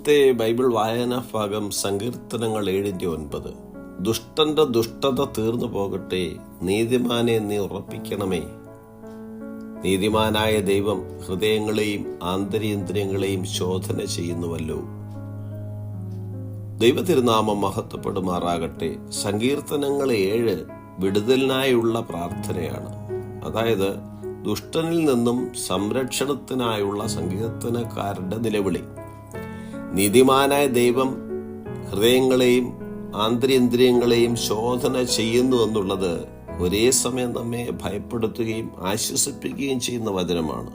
ഇന്നത്തെ ബൈബിൾ വായനാ ഭാഗം സങ്കീർത്തനങ്ങൾ ഏഴിന്റെ ഒൻപത്. ദുഷ്ടന്റെ ദുഷ്ടത തീർന്നു പോകട്ടെ നീതിമാനെ നീ ഉറപ്പിക്കണമേ. നീതിമാനായ ദൈവം ഹൃദയങ്ങളെയും ആന്തരീന്ദ്രിയങ്ങളെയും ശോധന ചെയ്യുന്നുവല്ലോ. ദൈവതിരുനാമം മഹത്വപ്പെടുമാറാകട്ടെ. സങ്കീർത്തനങ്ങൾ ഏഴ് വിടുതലിനായുള്ള പ്രാർത്ഥനയാണ്. അതായത് ദുഷ്ടനിൽ നിന്നും സംരക്ഷണത്തിനായുള്ള സങ്കീർത്തനക്കാരുടെ നിലവിളി. നീതിമാനായ ദൈവം ഹൃദയങ്ങളെയും ആന്തരേന്ദ്രിയങ്ങളെയും ശോധന ചെയ്യുന്നു എന്നുള്ളത് ഒരേ സമയം നമ്മെ ഭയപ്പെടുത്തുകയും ആശ്വസിപ്പിക്കുകയും ചെയ്യുന്ന വചനമാണ്.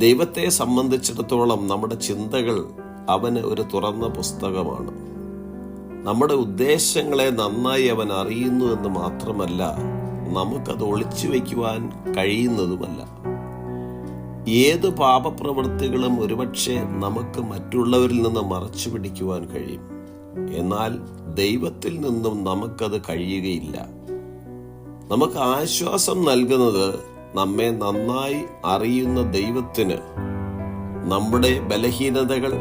ദൈവത്തെ സംബന്ധിച്ചിടത്തോളം നമ്മുടെ ചിന്തകൾ അവന് ഒരു തുറന്ന പുസ്തകമാണ്. നമ്മുടെ ഉദ്ദേശങ്ങളെ നന്നായി അവൻ അറിയുന്നു എന്ന് മാത്രമല്ല നമുക്കത് ഒളിച്ചു വയ്ക്കുവാൻ കഴിയുന്നതുമല്ല. ഏത് പാപപ്രവൃത്തികളും ഒരുപക്ഷെ നമുക്ക് മറ്റുള്ളവരിൽ നിന്ന് മറച്ചു പിടിക്കുവാൻ കഴിയും. എന്നാൽ ദൈവത്തിൽ നിന്നും നമുക്കത് കഴിയുകയില്ല. നമുക്ക് ആശ്വാസം നൽകുന്നത് നമ്മെ നന്നായി അറിയുന്ന ദൈവത്തിന്. നമ്മുടെ ബലഹീനതകൾ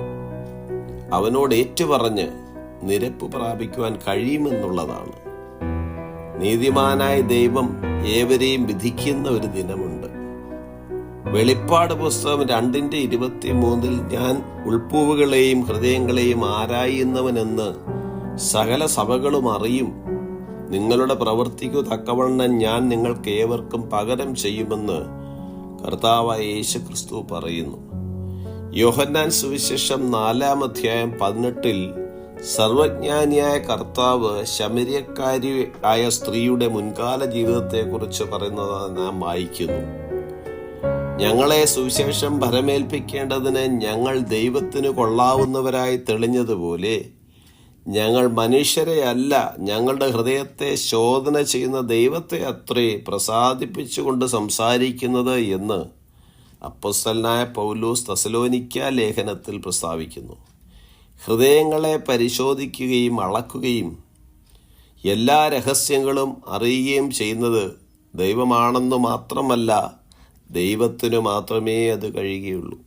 അവനോട് ഏറ്റുപറഞ്ഞ് നിരപ്പ് പ്രാപിക്കുവാൻ കഴിയുമെന്നുള്ളതാണ്. നീതിമാനായ ദൈവം ഏവരെയും വിധിക്കുന്ന ഒരു ദിനമുണ്ട്. വെളിപ്പാട് പുസ്തകം രണ്ടിന്റെ ഇരുപത്തി മൂന്നിൽ ഞാൻ ഉൾപ്പൂവുകളെയും ഹൃദയങ്ങളെയും ആരായുന്നവനെന്ന് സകല സഭകളും അറിയും. നിങ്ങളുടെ പ്രവൃത്തിക്കു തക്കവണ്ണം ഞാൻ നിങ്ങൾക്ക് ഏവർക്കും പകരം ചെയ്യുമെന്ന് കർത്താവായ യേശു ക്രിസ്തു പറയുന്നു. യോഹന്നാൻ സുവിശേഷം നാലാം അധ്യായം പതിനെട്ടിൽ സർവജ്ഞാനിയായ കർത്താവ് ശമര്യക്കാരി ആയ സ്ത്രീയുടെ മുൻകാല ജീവിതത്തെക്കുറിച്ച് പറയുന്നത് നാം വായിക്കുന്നു. ഞങ്ങളെ സുവിശേഷം ഭരമേൽപ്പിക്കേണ്ടതിന് ഞങ്ങൾ ദൈവത്തിന് കൊള്ളാവുന്നവരായി തെളിഞ്ഞതുപോലെ ഞങ്ങൾ മനുഷ്യരെ അല്ല ഞങ്ങളുടെ ഹൃദയത്തെ ശോധന ചെയ്യുന്ന ദൈവത്തെ അത്രേ പ്രസാദിപ്പിച്ചുകൊണ്ട് സംസാരിക്കുന്നത് എന്ന് അപ്പസ്തലനായ പൗലൂസ് തസലോനിക്ക ലേഖനത്തിൽ പ്രസ്താവിക്കുന്നു. ഹൃദയങ്ങളെ പരിശോധിക്കുകയും അളക്കുകയും എല്ലാ രഹസ്യങ്ങളും അറിയുകയും ചെയ്യുന്നത് ദൈവമാണെന്ന് മാത്രമല്ല ദൈവത്തിനു മാത്രമേ അത് കഴിയുകയുള്ളൂ.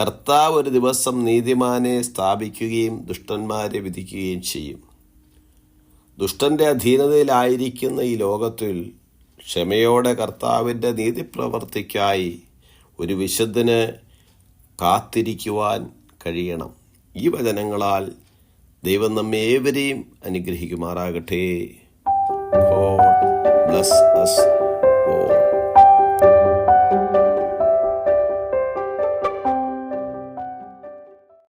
കർത്താവ് ഒരു ദിവസം നീതിമാനെ സ്ഥാപിക്കുകയും ദുഷ്ടന്മാരെ വിധിക്കുകയും ചെയ്യും. ദുഷ്ടന്റെ അധീനതയിലായിരിക്കുന്ന ഈ ലോകത്തിൽ ക്ഷമയോടെ കർത്താവിന്റെ നീതിപ്രവർത്തിക്കായി ഒരു വിശുദ്ധന് കാത്തിരിക്കുവാൻ കഴിയണം. ഈ വചനങ്ങളാൽ ദൈവം നമ്മെ ഏവരെയും അനുഗ്രഹിക്കുമാറാകട്ടെ. Bless us